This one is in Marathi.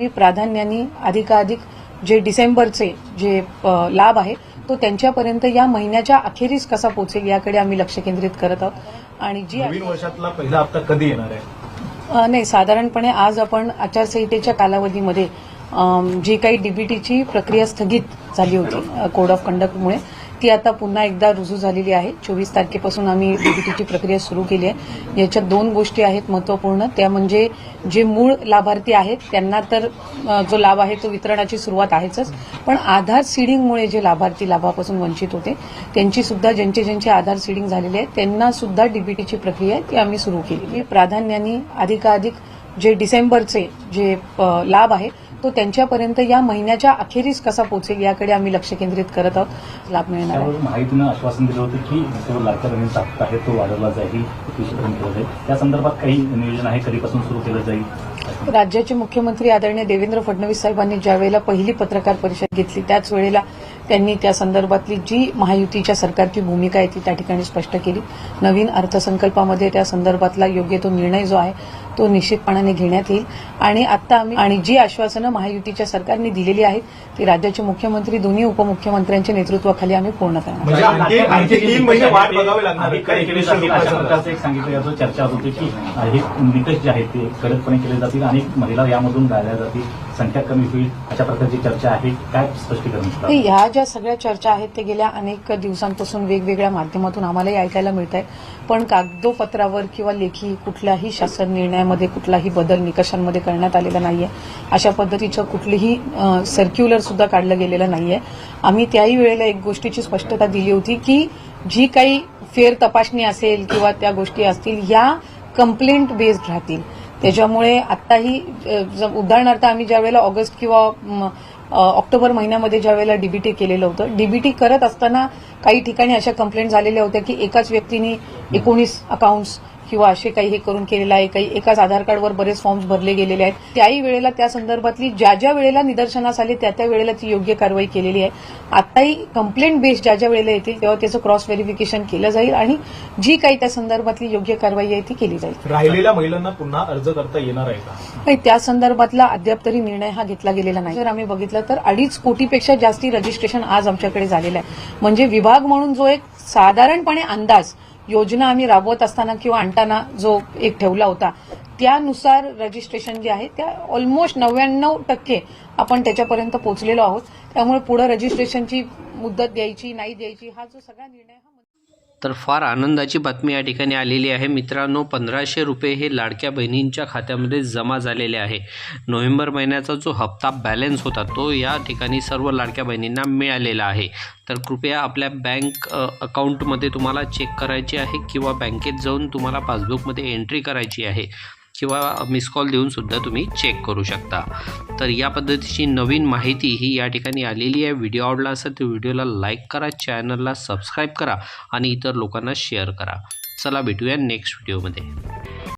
मी प्राधान्याने अधिकाधिक जे डिसेंबरचे जे लाभ आहे तो त्यांच्यापर्यंत या महिन्याच्या अखेरीस कसा पोहोचेल याकडे आम्ही लक्ष केंद्रित करत आहोत. आणि जी नवीन वर्षातला पहिला हप्ता कधी येणार आहे? नाही साधारणपणे आज आपण आचारसंहितेच्या कालावधीमध्ये जी काही डीबीटीची प्रक्रिया स्थगित झाली होती कोड ऑफ कंडक्टमुळे ती आता पुन्हा एकदा रुजू झालेली आहे. चोवीस तारखेपासून आम्ही डीबीटीची प्रक्रिया सुरू केली आहे. याच्यात दोन गोष्टी आहेत महत्त्वपूर्ण. त्या म्हणजे जे मूळ लाभार्थी आहेत त्यांना तर जो लाभ आहे तो वितरणाची सुरुवात आहेच पण आधार सीडिंगमुळे जे लाभार्थी लाभापासून वंचित होते त्यांची सुद्धा ज्यांचे ज्यांचे आधार सीडिंग झालेले आहे त्यांना सुद्धा डीबीटीची प्रक्रिया आहे ती आम्ही सुरू केली. प्राधान्याने अधिकाधिक जे डिसेंबरचे जे लाभ आहे तो त्यांच्यापर्यंत या महिन्याच्या अखेरीस कसा पोहोचेल याकडे आम्ही लक्ष केंद्रित करत आहोत. लाभ मिळणार माहितीनं आश्वासन दिलं होतं की जो बहिणीचा हप्ता आहे तो वाढवला जाईल त्या संदर्भात काही नियोजन आहे कधीपासून सुरू केलं जाईल? राज्याचे मुख्यमंत्री आदरणीय देवेंद्र फडणवीस साहेबांनी ज्या वेळेला पहिली पत्रकार परिषद घेतली त्याच वेळेला त्यांनी त्या संदर्भातली जी महायुतीच्या सरकारची भूमिका आहे ती त्या ठिकाणी स्पष्ट केली. नवीन अर्थसंकल्पामध्ये त्या संदर्भातला योग्य तो निर्णय जो आहे तो निश्चितपणाने घेण्यात येईल. आणि आता आम्ही आणि जी आश्वासनं महायुतीच्या सरकारने दिलेली आहेत ती राज्याचे मुख्यमंत्री दोन्ही उपमुख्यमंत्र्यांच्या नेतृत्वाखाली आम्ही पूर्ण करणार म्हणजे याचं चर्चा होत होती की हे निकष जे आहेत ते कडकपणे केले जातील आणि महिला यामधून गाळल्या जातील. संख्या कमी होईल अशा प्रकारची चर्चा आहे. काय स्पष्टीकरण ह्या ज्या सगळ्या चर्चा आहेत ते गेल्या अनेक दिवसांपासून वेगवेगळ्या माध्यमातून आम्हालाही ऐकायला मिळत आहे पण कागदोपत्रावर किंवा लेखी कुठल्याही शासन निर्णयामध्ये कुठलाही बदल निकषांमध्ये करण्यात आलेला नाहीये. अशा पद्धतीचं कुठलीही सर्क्युलर सुद्धा काढलं गेलेलं नाहीये. आम्ही त्याही वेळेला एक गोष्टीची स्पष्टता दिली होती की जी काही फेर तपासणी असेल किंवा त्या गोष्टी असतील या कंप्लेंट बेस्ड राहतील. त्याच्यामुळे आत्ताही उदाहरणार्थ आम्ही ज्यावेळेला ऑगस्ट किंवा ऑक्टोबर महिन्यामध्ये ज्या वेळेला डीबीटी केलेलं होतं डीबीटी करत असताना काही ठिकाणी अशा कंप्लेंट झालेल्या होत्या की एकाच व्यक्तीने एकोणीस अकाउंट्स किंवा असे काही हे करून केलेलं आहे काही एकाच आधार कार्डवर बरेच फॉर्म्स भरले गेलेले आहेत. त्याही वेळेला त्या संदर्भातली ज्या ज्या वेळेला निदर्शनास आले त्या त्या वेळेला ती योग्य कारवाई केलेली आहे. आताही कंप्लेंट बेस्ड ज्या ज्या वेळेला येतील तेव्हा त्याचं क्रॉस व्हेरिफिकेशन केलं जाईल आणि जी काही त्या संदर्भातली योग्य कारवाई आहे ती केली जाईल. राहिलेल्या महिलांना पुन्हा अर्ज करता येणार आहे का? नाही त्या संदर्भातला अद्याप तरी निर्णय हा घेतला गेलेला नाही. जर आम्ही बघितलं तर अडीच कोटीपेक्षा जास्ती रजिस्ट्रेशन आज आमच्याकडे झालेलं आहे. म्हणजे विभाग म्हणून जो एक साधारणपणे अंदाज योजना आम्ही राबवत असताना किंवा आणताना जो एक ठेवला होता त्यानुसार रजिस्ट्रेशन जे आहे त्या ऑलमोस्ट नव्याण्णव टक्के आपण त्याच्यापर्यंत पोहोचलेलो आहोत. त्यामुळे पुढे रजिस्ट्रेशनची मुदत द्यायची नाही द्यायची हा जो सगळा निर्णय तर फार आनंदाची बातमी या ठिकाणी आलेली आहे. मित्रांनो पंधराशे रुपये हे लाडक्या बहिणींच्या खात्यामध्ये जमा झालेले आहे. नोव्हेंबर महिन्याचा जो हप्ता बॅलन्स होता तो या ठिकाणी सर्व लाडक्या बहिणींना मिळालेला आहे. तर कृपया आपल्या बँक अकाउंटमध्ये तुम्हाला चेक करायचे आहे किंवा बँकेत जाऊन तुम्हाला पासबुकमध्ये एंट्री करायची आहे. किंवा मिस कॉल देऊन सुद्धा तुम्ही चेक करू शकता. तर या पद्धतीची नवीन माहिती ही या ठिकाणी आलेली आहे. व्हिडिओ आवडला असेल तर व्हिडिओला लाईक करा चॅनलला सबस्क्राईब करा आणि इतर लोकांना शेअर करा. चला भेटूया नेक्स्ट व्हिडिओमध्ये